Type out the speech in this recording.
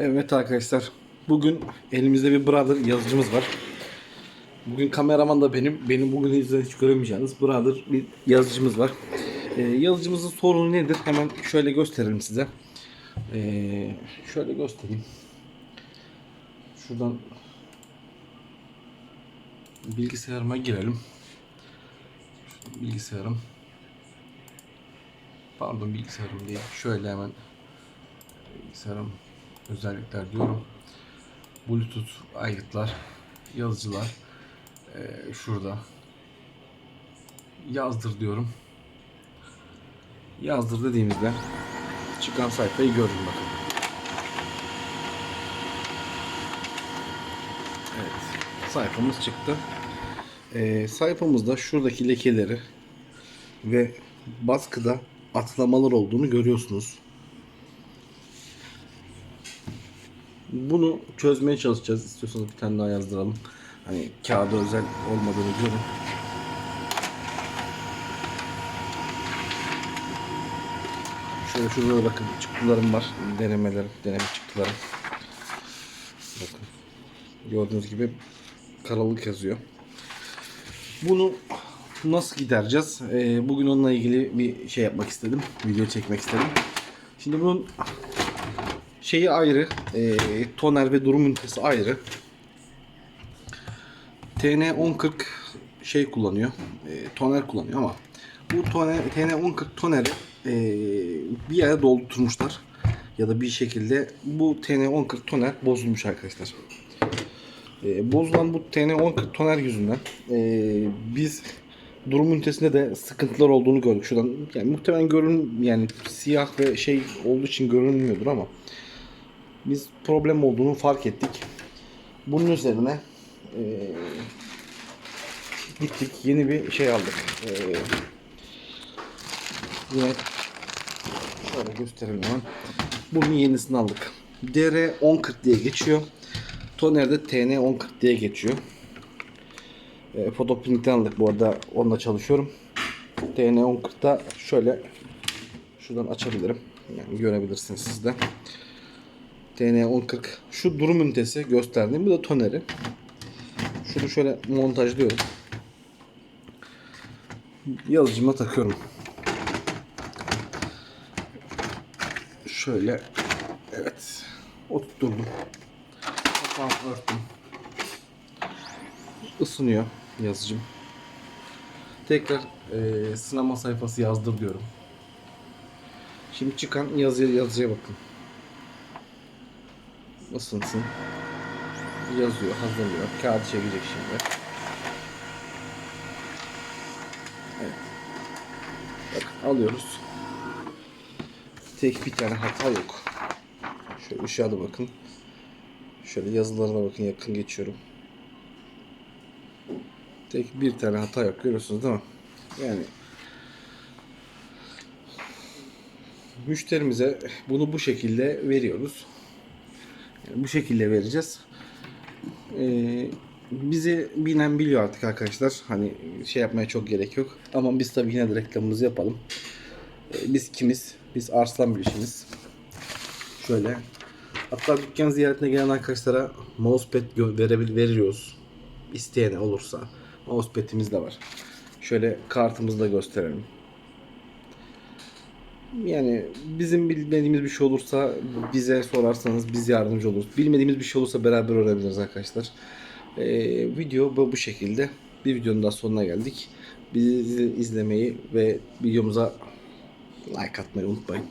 Evet arkadaşlar. Bugün elimizde bir brother yazıcımız var. Bugün kameraman da benim. Benim bugün izleyen hiç göremeyeceğiniz brother bir yazıcımız var. Ee, yazıcımızın sorunu nedir? Hemen şöyle gösterelim size. Ee, şöyle göstereyim. Şuradan bilgisayarıma girelim. Bilgisayarım. Pardon bilgisayarım değil. Şöyle hemen bilgisayarım özellikler diyorum. Bluetooth aygıtlar, yazıcılar ee, şurada. Yazdır diyorum. Yazdır dediğimizde çıkan sayfayı görün bakın. Evet, sayfamız çıktı. Ee, sayfamızda şuradaki lekeleri ve baskıda atlamalar olduğunu görüyorsunuz. Bunu çözmeye çalışacağız. İstiyorsanız bir tane daha yazdıralım. Hani kağıda özel olmadığını görün. Şöyle şurada da bakın çıktılarım var. Denemelerim, deneme çıktılarım. Bakın. Gördüğünüz gibi karalık yazıyor. Bunu nasıl gidereceğiz? Ee, bugün onunla ilgili bir şey yapmak istedim. Video çekmek istedim. Şimdi bunun şeyi ayrı. E, toner ve durum ünitesi ayrı. TN1040 şey kullanıyor. E, toner kullanıyor ama bu toner, TN1040 toneri e, bir yere doldurmuşlar. Ya da bir şekilde bu TN1040 toner bozulmuş arkadaşlar. E, bozulan bu TN1040 toner yüzünden e, biz durum ünitesinde de sıkıntılar olduğunu gördük. Şuradan yani muhtemelen görün yani siyah ve şey olduğu için görünmüyordur ama biz problem olduğunu fark ettik. Bunun üzerine e, gittik yeni bir şey aldık. E, yine şöyle gösterelim hemen. Bunun yenisini aldık. DR1040 diye geçiyor. Toner'de TN1040 diye geçiyor. E, Photoprint'ten aldık bu arada onunla çalışıyorum. TN1040'da şöyle şuradan açabilirim. Yani görebilirsiniz siz de. TN1040 şu durum ünitesi gösterdiğim bu da toneri. Şunu şöyle montajlıyorum. Yazıcıma takıyorum. Şöyle evet oturtturdum. Kapağını örttüm. Isınıyor yazıcım. Tekrar eee sınama sayfası yazdır diyorum. Şimdi çıkan yazıya yazıya bakın. Isınsın. Yazıyor, hazırlıyor. Kağıdı çekecek şimdi. Evet. Bakın alıyoruz. Tek bir tane hata yok. Şöyle ışığa da bakın. Şöyle yazılarına bakın yakın geçiyorum. Tek bir tane hata yok görüyorsunuz değil mi? Yani müşterimize bunu bu şekilde veriyoruz. Bu şekilde vereceğiz. Ee, bizi bilen biliyor artık arkadaşlar. Hani şey yapmaya çok gerek yok. Ama biz tabii yine de reklamımızı yapalım. Ee, biz kimiz? Biz Arslan Bilişimiz. Şöyle. Hatta dükkan ziyaretine gelen arkadaşlara mousepad verebil veriyoruz. İsteyene olursa. Mousepad'imiz de var. Şöyle kartımızı da gösterelim. Yani bizim bilmediğimiz bir şey olursa bize sorarsanız biz yardımcı oluruz. Bilmediğimiz bir şey olursa beraber öğrenebiliriz arkadaşlar. Ee, video bu, bu şekilde. Bir videonun daha sonuna geldik. Bizi izlemeyi ve videomuza like atmayı unutmayın.